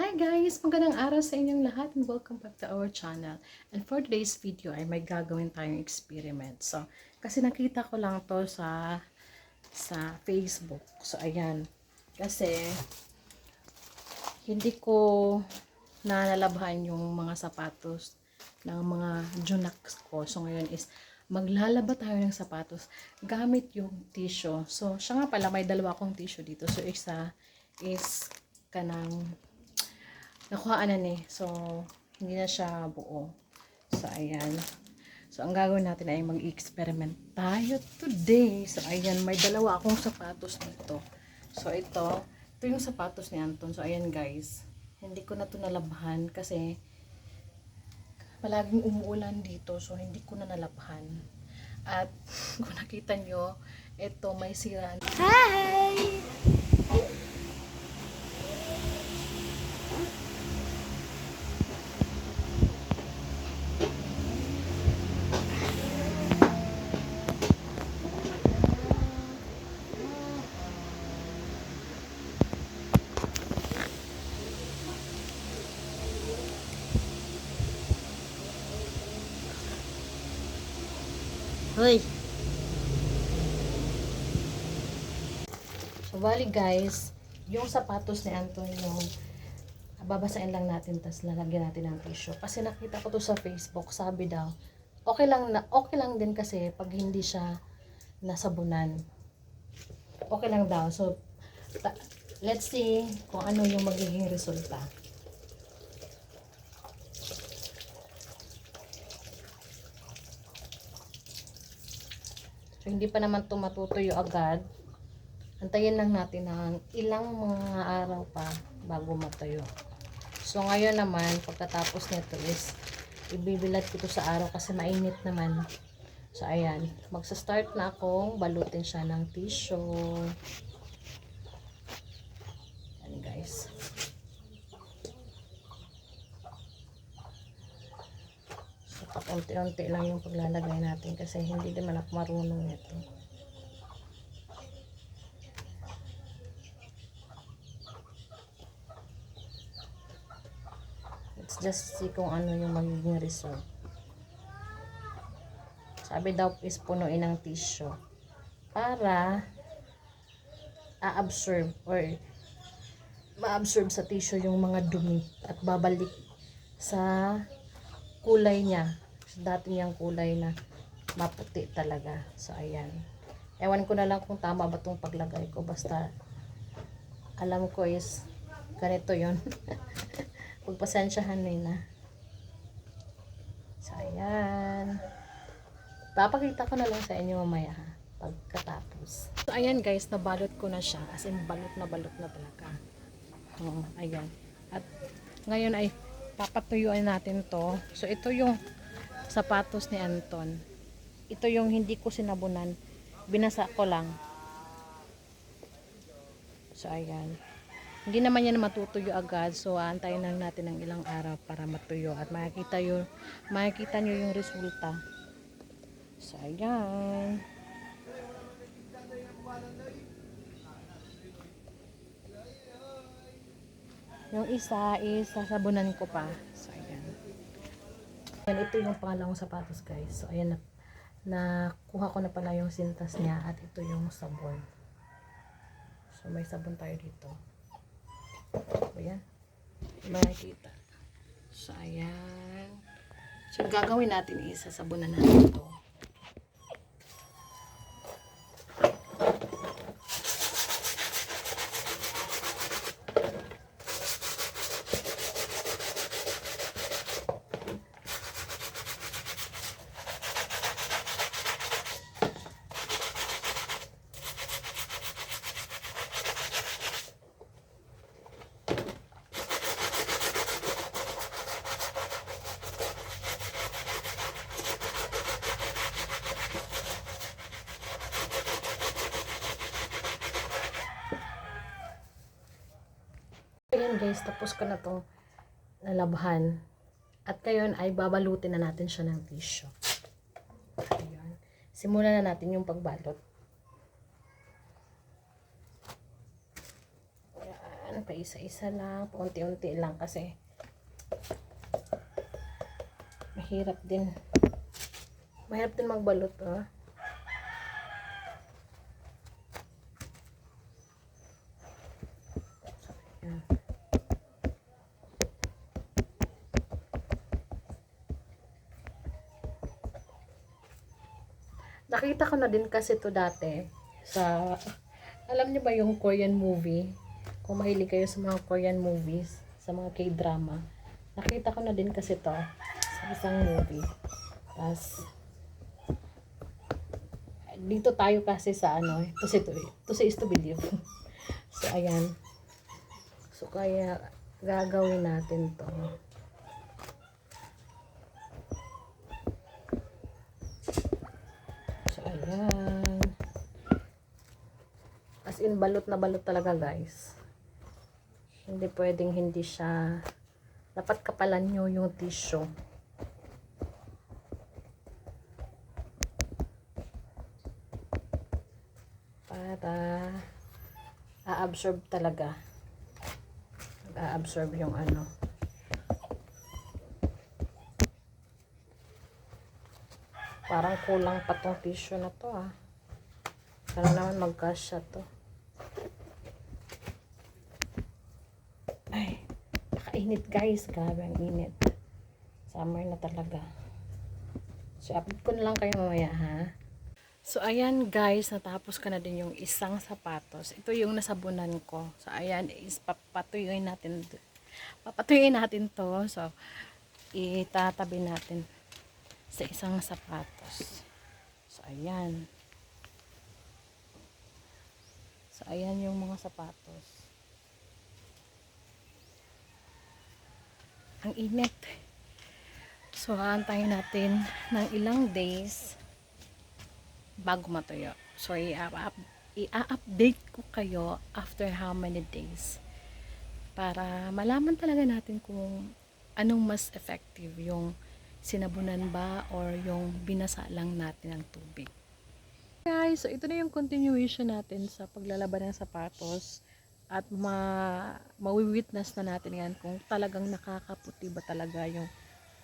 Hi guys! Magandang araw sa inyong lahat and welcome back to our channel. And for today's video ay may gagawin tayong experiment. So, kasi nakita ko lang to sa sa Facebook. So, ayan. Kasi, hindi ko nalalabhan yung mga sapatos ng mga junaks ko. So, ngayon is maglalaba tayo ng sapatos gamit yung tissue. So, siya nga pala, may dalawa akong tissue dito. So, isa is kanang nakuhaan na ni. So, hindi na siya buo. So, ayan. So, ang gagawin natin ay mag-experiment tayo today. So, ayan. May dalawa akong sapatos dito. So, ito. Ito yung sapatos ni Anton. So, ayan guys. Hindi ko na ito nalabhan kasi palaging umuulan dito. So, hindi ko na nalabhan. At kung nakita nyo, ito may sira. Hi! Hoy! So, bali guys, yung sapatos ni Anton, yung babasain lang natin, tas lalagyan natin ng tissue. Kasi nakita ko to sa Facebook, sabi daw, okay lang, na, okay lang din kasi pag hindi siya nasabunan. Okay lang daw. So, let's see kung ano yung magiging resulta. Hindi pa naman ito matutuyo agad. Antayin lang natin ng ilang mga araw pa bago matuyo. So, ngayon naman, pagkatapos nito is, ibibilad ko ito sa araw kasi mainit naman. So, ayan. Magsa-start na akong balutin siya ng tissue. Ayan, guys. So, pakunti-unti lang yung paglalagay natin kasi hindi naman ako marunong nito. Let's just see kung ano yung magiging result. Sabi daw is punuin ng tissue para a-absorb or ma-absorb sa tissue yung mga dumi at babalik sa kulay niya. Dati niyang kulay na maputi talaga. So, ayan. Ewan ko na lang kung tama ba itong paglagay ko. Basta, alam ko is, ganito yon Pagpasensyahan nyo na. So, ayan. Papakita ko na lang sa inyo mamaya ha. Pagkatapos. So, ayan guys, nabalot ko na siya. As in, balot na balot na talaga. Oo, ayan. At, ngayon ay, papatuyuan natin to. So, ito yung sapatos ni Anton. Ito yung hindi ko sinabunan. Binasa ko lang. So, ayan. Hindi naman yan matutuyo agad. So, aantayin lang natin ng ilang araw para matuyo. At makikita, yun, makikita nyo yung resulta. So, ayan. Yung isa is sasabunan ko pa. So, ayan. Ayan, ito yung pangalawang sapatos, guys. So, ayan na. Nakuha ko na pala yung sintas niya at ito yung sabon. So, may sabon tayo dito. Ayan. Makikita. So, ayan. So, gagawin natin is sasabunan natin ito. Ayan guys, tapos ko na itong nalabhan. At ngayon ay babalutin na natin siya ng tissue. Ayan. Simulan na natin yung pagbalot. Ayan. Pa isa-isa lang, paunti-unti lang kasi mahirap din. Mahirap din magbalot, ah. Ayan. Nakita ko na din kasi to dati sa alam niyo ba yung Korean movie? Kung mahilig kayo sa mga Korean movies, sa mga K-drama. Nakita ko na din kasi to sa isang movie. Tapos dito tayo kasi sa ano, to say to, to say is to believe. so ayan. So kaya gagawin natin to. Ayan. As in, balot na balot talaga, guys. Hindi pwedeng hindi siya... Dapat kapalan nyo yung tissue. Para a-absorb talaga. A-absorb yung ano. Parang kulang pa tong tissue na to ah. Sana naman magkasya to. Ay, nakainit guys. Grabe ang init. Summer na talaga. So, update ko na lang kayo mamaya ha. So, ayan guys, natapos ko na din yung isang sapatos. Ito yung nasabunan ko. So, ayan is papatuyuin natin. Papatuyuin natin to. So, itatabi natin sa isang sapatos. So, ayan. So, ayan yung mga sapatos. Ang init. So, aantayin natin ng ilang days bago matuyo. So, i-up- i-update ko kayo after how many days para malaman talaga natin kung anong mas effective yung sinabunan ba or yung binasa lang natin ng tubig. Guys, so ito na yung continuation natin sa paglalaban ng sapatos at ma mawi-witness na natin yan kung talagang nakakaputi ba talaga yung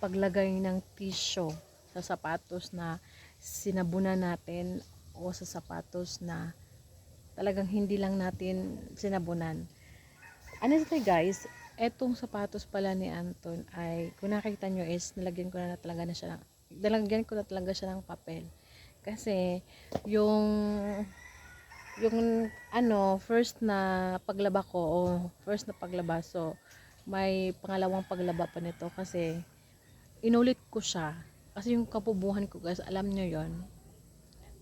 paglagay ng tissue sa sapatos na sinabunan natin o sa sapatos na talagang hindi lang natin sinabunan. Honestly guys, etong sapatos pala ni Anton ay kung nakita nyo is nilagyan ko na, talaga na siya ng nilagyan ko na talaga siya ng papel. Kasi yung yung ano first na paglaba ko o first na paglaba so may pangalawang paglaba pa nito kasi inulit ko siya. Kasi yung kapubuhan ko guys alam nyo yon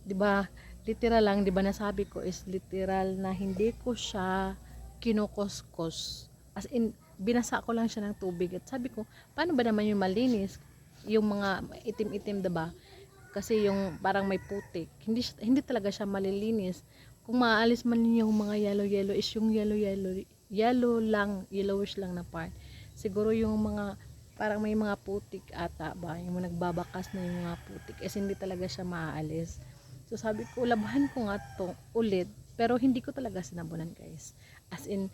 'di ba literal lang 'di ba nasabi ko is literal na hindi ko siya kinukuskos as in binasa ko lang siya ng tubig. At sabi ko paano ba naman yung malinis? Yung mga itim-itim 'di ba? Kasi yung parang may putik. Hindi hindi talaga siya malilinis. Kung maalis man yung mga yellow yellow is yung yellow yellow lang yellowish lang na part. Siguro yung mga parang may mga putik ata ba? Yung mga nagbabakas na yung mga putik is hindi talaga siya maaalis. So sabi ko labahan ko nga to ulit. Pero hindi ko talaga sinabunan guys. As in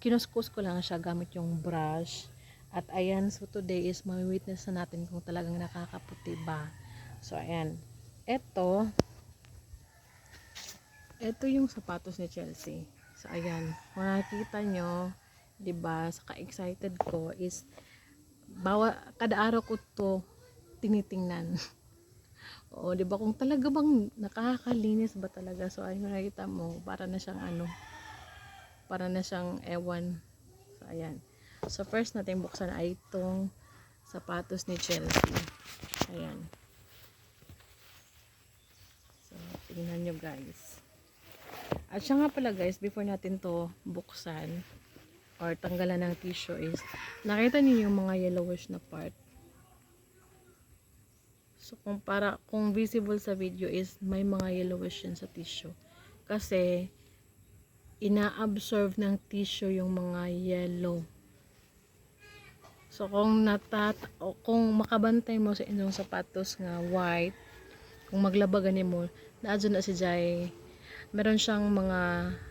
kinuskus ko lang siya gamit yung brush at ayan so today is mawitness na natin kung talagang nakakaputi ba so ayan eto ito yung sapatos ni Chelsea. So, ayan. Kung nakikita nyo, ba saka-excited ko is, bawa, kada araw ko to tinitingnan. Oo, 'di ba Kung talaga bang nakakalinis ba talaga. So, ayun nakita mo, para na siyang ano, para na siyang ewan. So, ayan. So, first natin buksan ay itong sapatos ni Chelsea. Ayan. So, tingnan nyo guys. At siya nga pala guys, before natin to buksan or tanggalan ng tissue is, nakita niyo yung mga yellowish na part. So kung para kung visible sa video is may mga yellowish yan sa tissue. Kasi ina-absorb ng tissue yung mga yellow. So kung natat o kung makabantay mo sa inyong sapatos nga white, kung maglaba gani mo, naadyo na si Jai meron siyang mga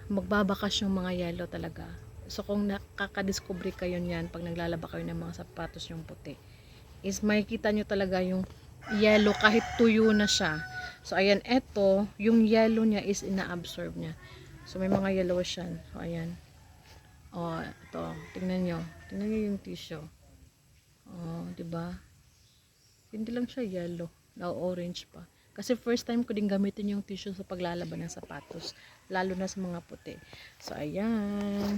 magbabakas yung mga yellow talaga So kung nakakadiscover kayo niyan pag naglalaba kayo ng mga sapatos yung puti, is makikita nyo talaga yung yellow kahit tuyo na siya. So ayan, eto, yung yellow niya is ina-absorb niya. So may mga yellowish yan. So ayan. Oh, ito, tingnan nyo. Tingnan nyo yung tissue. 'di ba? Hindi lang siya yellow, na orange pa. Kasi first time ko din gamitin yung tissue sa paglalaban ng sapatos, lalo na sa mga puti. So ayan.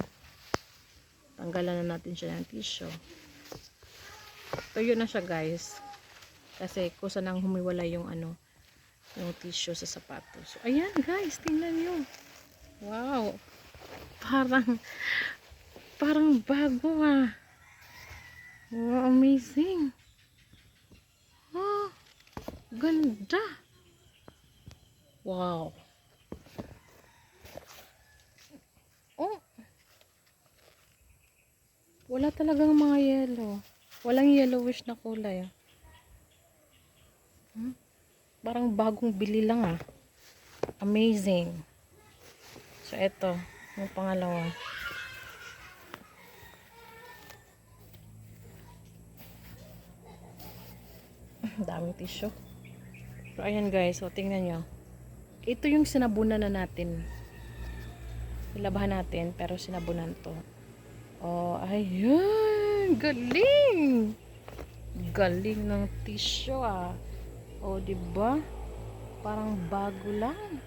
Tanggalan na natin siya ng tissue. Tuyo na siya, guys. Kasi kusa nang humiwala yung ano, yung tissue sa sapatos. So, ayan, guys, tingnan nyo. Wow. Parang parang bago ah. Wow, amazing. Oh, ganda. Wow. Oh. Wala talagang mga yellow. Walang yellowish na kulay. ah. Hmm? Parang bagong bili lang ah. Amazing. So, eto. Yung pangalawa. Daming tissue. So, ayan guys. So, tingnan nyo. Ito yung sinabunan na natin. Nilabahan natin, pero sinabunan to. Oh, ayan. Galing! Galing ng tissue ah. Oh, di ba? Parang bago lang.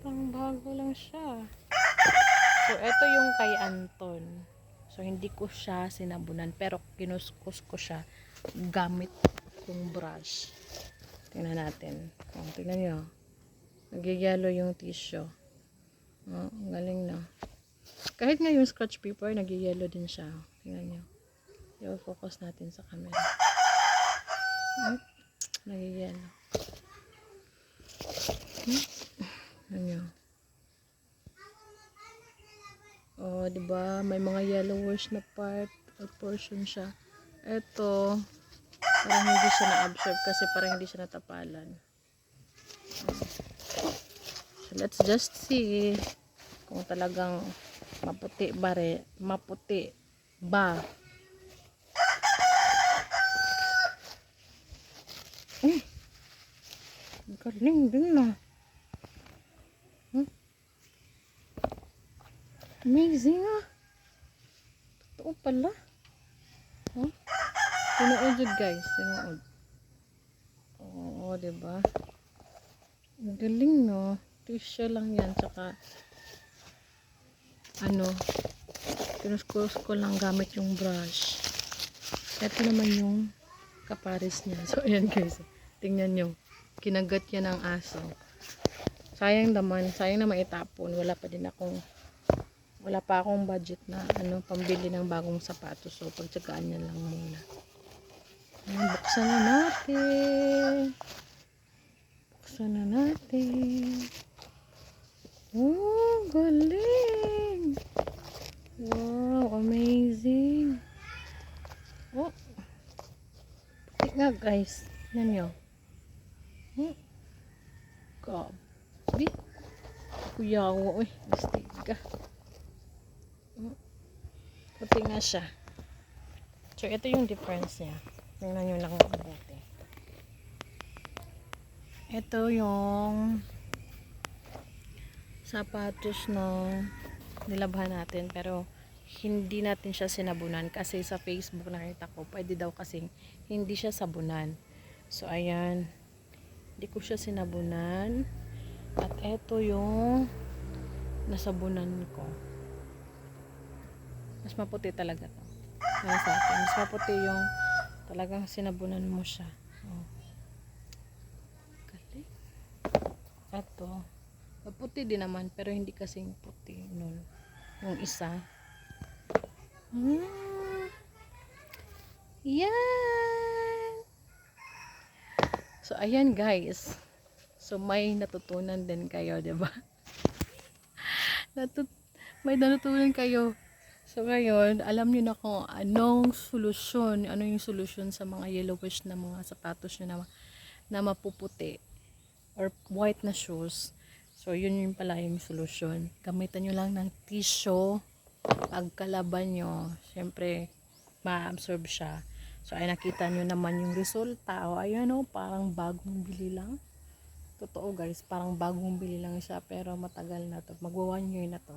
Parang bago lang siya. So, ito yung kay Anton. So, hindi ko siya sinabunan. Pero, kinuskus ko siya gamit yung brush. Tingnan natin. Oh, tingnan nyo. Nagyayalo yung tissue. Oh, ang galing na. Kahit nga yung scratch paper, nagyayalo din siya. Tingnan nyo. I-focus natin sa camera. Hmm? Nagyayalo. Hmm? Nyo. Oh, 'di ba? May mga yellowish na part or portion siya. Ito, parang hindi siya na-absorb kasi parang hindi siya natapalan. So, let's just see kung talagang maputi ba re, maputi ba. Eh, galing din na. Amazing ah. Totoo pala. Huh? Tinuod yun guys. Tinuod. Oo, diba? Ang galing no. Tissue lang yan. Tsaka ano kinuskus ko lang gamit yung brush. Ito naman yung kapares niya. So, ayan guys. Tingnan nyo. Kinagat yan ng aso. Sayang naman. Sayang na maitapon. Wala pa din akong wala pa akong budget na ano pambili ng bagong sapatos. So pagtsagaan niya lang muna. Ayan, buksan na natin. Buksan na natin. Oh galing! Wow amazing! Oh. Puti nga guys. Yan nyo hmm. gabi kuyawa eh. Mastiga Puti nga siya. So, ito yung difference niya. Tingnan nyo lang mabuti. Ito yung sapatos na nilabhan natin. Pero, hindi natin siya sinabunan. Kasi sa Facebook nakita ko, pwede daw kasing hindi siya sabunan. So, ayan. Hindi ko siya sinabunan. At ito yung nasabunan ko mas maputi talaga to Yan sa akin. mas maputi yung talagang sinabunan mo siya oh. galing eto maputi din naman pero hindi kasing puti nun yung isa hmm. yan so ayan guys so may natutunan din kayo ba diba? Natut may natutunan kayo So ngayon, alam niyo na kung anong solusyon, ano yung solusyon sa mga yellowish na mga sapatos niyo na, na mapuputi or white na shoes. So yun yung pala yung solusyon. Gamitan niyo lang ng tissue pagkalaban nyo, syempre, ma-absorb siya. So, ay nakita nyo naman yung resulta. O, ayan o, parang bagong bili lang. Totoo guys, parang bagong bili lang siya. Pero matagal na to. Magwa one year na to.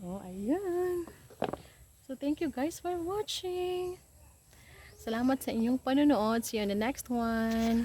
O, ayan. So, thank you guys for watching. Salamat sa inyong panonood. See you on the next one.